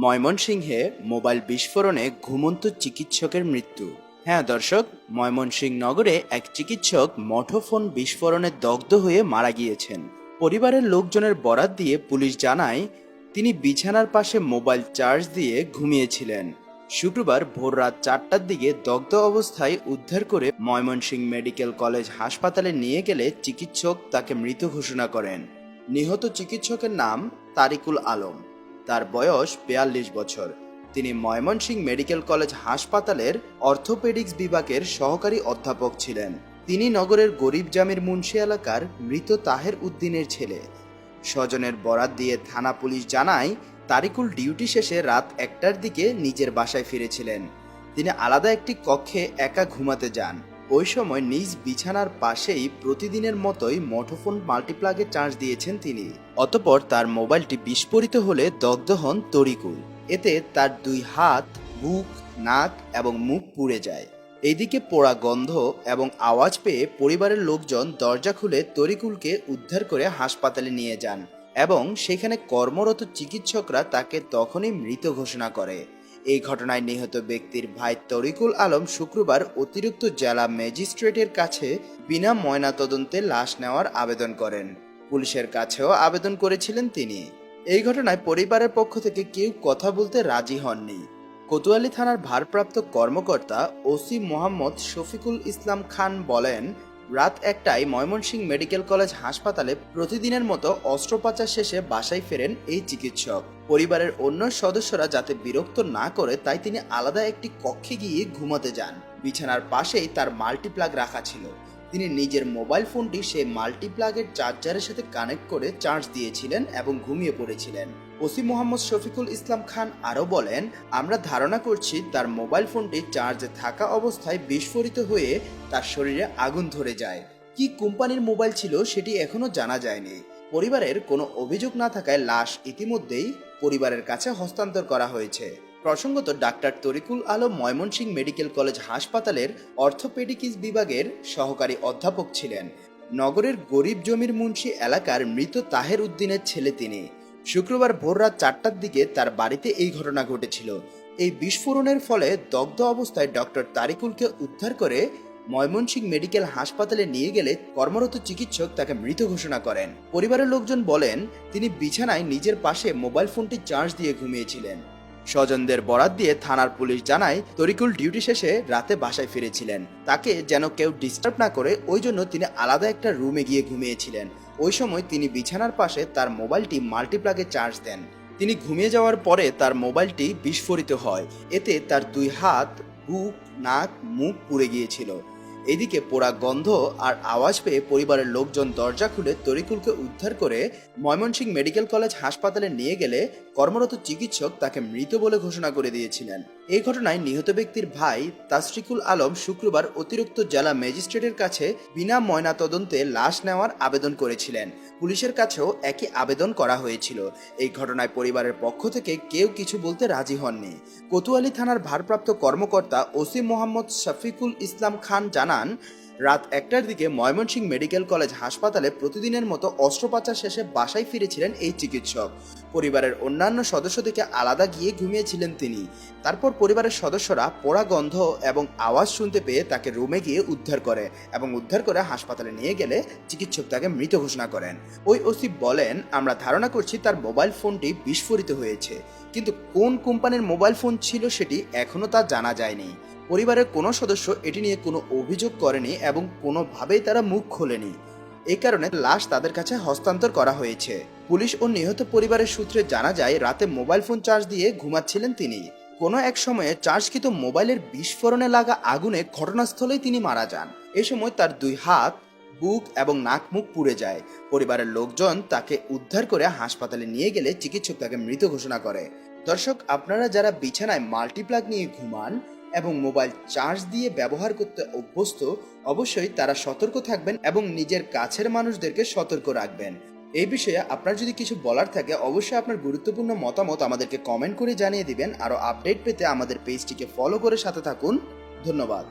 ময়মনসিংহে মোবাইল বিস্ফোরণে ঘুমন্ত চিকিৎসকের মৃত্যু। হ্যাঁ দর্শক ময়মনসিংহ নগরে এক চিকিৎসক মঠোফোন বিস্ফোরণে দগ্ধ হয়ে মারা গিয়েছেন। পরিবারের লোকজনের বরাত দিয়ে পুলিশ জানায়, তিনি বিছানার পাশে মোবাইল চার্জ দিয়ে ঘুমিয়েছিলেন। শুক্রবার ভোর রাত চারটার দিকে দগ্ধ অবস্থায় উদ্ধার করে ময়মনসিংহ মেডিকেল কলেজ হাসপাতালে নিয়ে গেলে চিকিৎসক তাকে মৃত ঘোষণা করেন। নিহত চিকিৎসকের নাম তারিকুল আলম। তার বয়স বিয়াল্লিশ বছর। তিনি ময়মনসিংহ মেডিকেল কলেজ হাসপাতালের অর্থোপেডিক্স বিভাগের সহকারী অধ্যাপক ছিলেন। তিনি নগরের গরিব জামির মুন্সি এলাকার মৃত তাহের উদ্দিনের ছেলে। স্বজনের বরাত দিয়ে থানা পুলিশ জানায়, তারিকুল ডিউটি শেষে রাত একটার দিকে নিজের বাসায় ফিরেছিলেন। তিনি আলাদা একটি কক্ষে একা ঘুমাতে যান। ওই সময় নিজ বিছানার পাশেই প্রতিদিনের মতোই মুঠোফোন মাল্টিপ্লাগে চার্জ দিয়েছেন তিনি। অতপর তার মোবাইলটি বিস্ফোরিত হলে দগ্ধ হন তরিকুল। এতে তার দুই হাত, বুক, নাক এবং মুখ পুড়ে যায়। এদিকে পোড়া গন্ধ এবং আওয়াজ পেয়ে পরিবারের লোকজন দরজা খুলে তরিকুলকে উদ্ধার করে হাসপাতালে নিয়ে যান এবং সেখানে কর্মরত চিকিৎসকরা তাকে তখনই মৃত ঘোষণা করে। এই ঘটনায় নিহত ব্যক্তির ভাই তরিকুল আলম শুক্রবার অতিরিক্ত জেলা ম্যাজিস্ট্রেটের কাছে বিনা ময়নাতদন্তে লাশ নেওয়ার আবেদন করেন। পুলিশের কাছেও আবেদন করেছিলেন তিনি। এই ঘটনায় পরিবারের পক্ষ থেকে কেউ কথা বলতে রাজি হননি। কোতোয়ালি থানার ভারপ্রাপ্ত কর্মকর্তা ওসি মোহাম্মদ শফিকুল ইসলাম খান বলেন রাত একটায় ময়মনসিংহ মেডিকেল কলেজ হাসপাতালে প্রতিদিনের মতো অস্ত্রোপচার শেষে বাসায় ফেরেন এই চিকিৎসক। পরিবারের অন্য সদস্যরা যাতে বিরক্ত না করে, তাই তিনি আলাদা একটি কক্ষে গিয়ে ঘুমাতে যান। বিছানার পাশেই তার মাল্টিপ্লাগ রাখা ছিল। তিনি নিজের মোবাইল ফোনটি সেই মাল্টিপ্লাগের চার্জারের সাথে কানেক্ট করে চার্জ দিয়েছিলেন এবং ঘুমিয়ে পড়েছিলেন। ওসি মোহাম্মদ শফিকুল ইসলাম খান আরও বলেন, আমরা ধারণা করছি তার মোবাইল ফোনটি চার্জে থাকা অবস্থায় বিস্ফোরিত হয়ে তার শরীরে আগুন ধরে যায়। কি কোম্পানির মোবাইল ছিল সেটি এখনও জানা যায়নি। পরিবারের কোনো অভিযোগ না থাকায় লাশ ইতিমধ্যেই পরিবারের কাছে হস্তান্তর করা হয়েছে। প্রসঙ্গত doctor Tarikul Alam Mymensingh medical college হাসপাতালের অর্থোপেডিকিস বিভাগের সহকারী অধ্যাপক ছিলেন। নগরের গরিব জমির মুন্সি এলাকার মৃত তাহের উদ্দিনের ছেলে তিনি। শুক্রবার ভোর রাত চারটার দিকে তার বাড়িতে এই ঘটনা ঘটেছিল। এই বিস্ফোরণের ফলে দগ্ধ অবস্থায় ডক্টর তারিকুলকে উদ্ধার করে ময়মনসিংহ মেডিকেল হাসপাতালে নিয়ে গেলে কর্মরত চিকিৎসক তাকে মৃত ঘোষণা করেন। পরিবারের লোকজন বলেন, তিনি বিছানায় নিজের পাশে মোবাইল ফোনটি চার্জ দিয়ে ঘুমিয়েছিলেন। স্বজনদের বরাত দিয়ে থানার পুলিশ জানায়, তরিকুল ডিউটি শেষে রাতে বাসায় ফিরেছিলেন। তাকে যেন কেউ ডিস্টার্ব না করে, ওই জন্য তিনি আলাদা একটা রুমে গিয়ে ঘুমিয়েছিলেন। ওই সময় তিনি বিছানার পাশে তার মোবাইলটি মাল্টিপ্লাগে চার্জ দেন। তিনি ঘুমিয়ে যাওয়ার পরে তার মোবাইলটি বিস্ফোরিত হয়। এতে তার দুই হাত, বুক, নাক, মুখ পুড়ে গিয়েছিল। এদিকে পোড়া গন্ধ আর আওয়াজ পেয়ে পরিবারের লোকজন দরজা খুলে তরিকুলকে উদ্ধার করে ময়মনসিংহ মেডিকেল কলেজ হাসপাতালে নিয়ে গেলে কর্মরত চিকিৎসক তাকে মৃত বলে ঘোষণা করে দিয়েছিলেন। এই ঘটনায় নিহত ব্যক্তির ভাই তাসরিকুল আলম শুক্রবার অতিরিক্ত জেলা ম্যাজিস্ট্রেটের কাছে বিনা ময়নাতদন্তে লাশ নেওয়ার আবেদন করেছিলেন। পুলিশের কাছেও একই আবেদন করা হয়েছিল। এই ঘটনায় পরিবারের পক্ষ থেকে কেউ কিছু বলতে রাজি হননি। কোতোয়ালি থানার ভারপ্রাপ্ত কর্মকর্তা ওসি মোহাম্মদ শফিকুল ইসলাম খান জানান রাত একটার দিকে ময়মনসিংহ মেডিকেল কলেজ হাসপাতালে প্রতিদিনের মতো অস্ত্রোপচার শেষে বাসায় ফিরেছিলেন এই চিকিৎসক। পরিবারের অন্যান্য সদস্য থেকে আলাদা গিয়ে ঘুমিয়েছিলেন তিনি। তারপর পরিবারের সদস্যরা পোড়া গন্ধ এবং আওয়াজ শুনতে পেয়ে তাকে রুমে গিয়ে উদ্ধার করে এবং উদ্ধার করে হাসপাতালে নিয়ে গেলে চিকিৎসক তাকে মৃত ঘোষণা করেন। ওই ওসি বলেন, আমরা ধারণা করছি তার মোবাইল ফোনটি বিস্ফোরিত হয়েছে। কিন্তু কোন কোম্পানির মোবাইল ফোন ছিল সেটি এখনও তা জানা যায়নি। পরিবারের কোনো সদস্য এটি নিয়ে কোনো অভিযোগ করেনি এবং কোনোভাবেই তারা মুখ খোলেনি। এ কারণে লাশ তাদের কাছে হস্তান্তর করা হয়েছে। পুলিশ ও নিহত পরিবারের সূত্রে জানা যায়, রাতে মোবাইল ফোন চার্জ দিয়ে ঘুমাচ্ছিলেন তিনি। কোনো এক সময়ে চার্জকৃত মোবাইলের বিস্ফোরণে লাগা আগুনে ঘটনাস্থলেই তিনি মারা যান। এ সময় তার দুই হাত, বুক এবং নাক মুখ পুড়ে যায়। পরিবারের লোকজন তাকে উদ্ধার করে হাসপাতালে নিয়ে গেলে চিকিৎসক তাকে মৃত ঘোষণা করে। দর্শক, আপনারা যারা বিছানায় মাল্টিপ্লাগ নিয়ে ঘুমান এবং মোবাইল চার্জ দিয়ে ব্যবহার করতে অভ্যস্ত, অবশ্যই তারা সতর্ক থাকবেন এবং নিজের কাছের মানুষদেরকে সতর্ক রাখবেন। এই বিষয়ে আপনার যদি কিছু বলার থাকে, অবশ্যই আপনার গুরুত্বপূর্ণ মতামত আমাদেরকে কমেন্ট করে জানিয়ে দিবেন। আরও আপডেট পেতে আমাদের পেজটিকে ফলো করে সাথে থাকুন। ধন্যবাদ।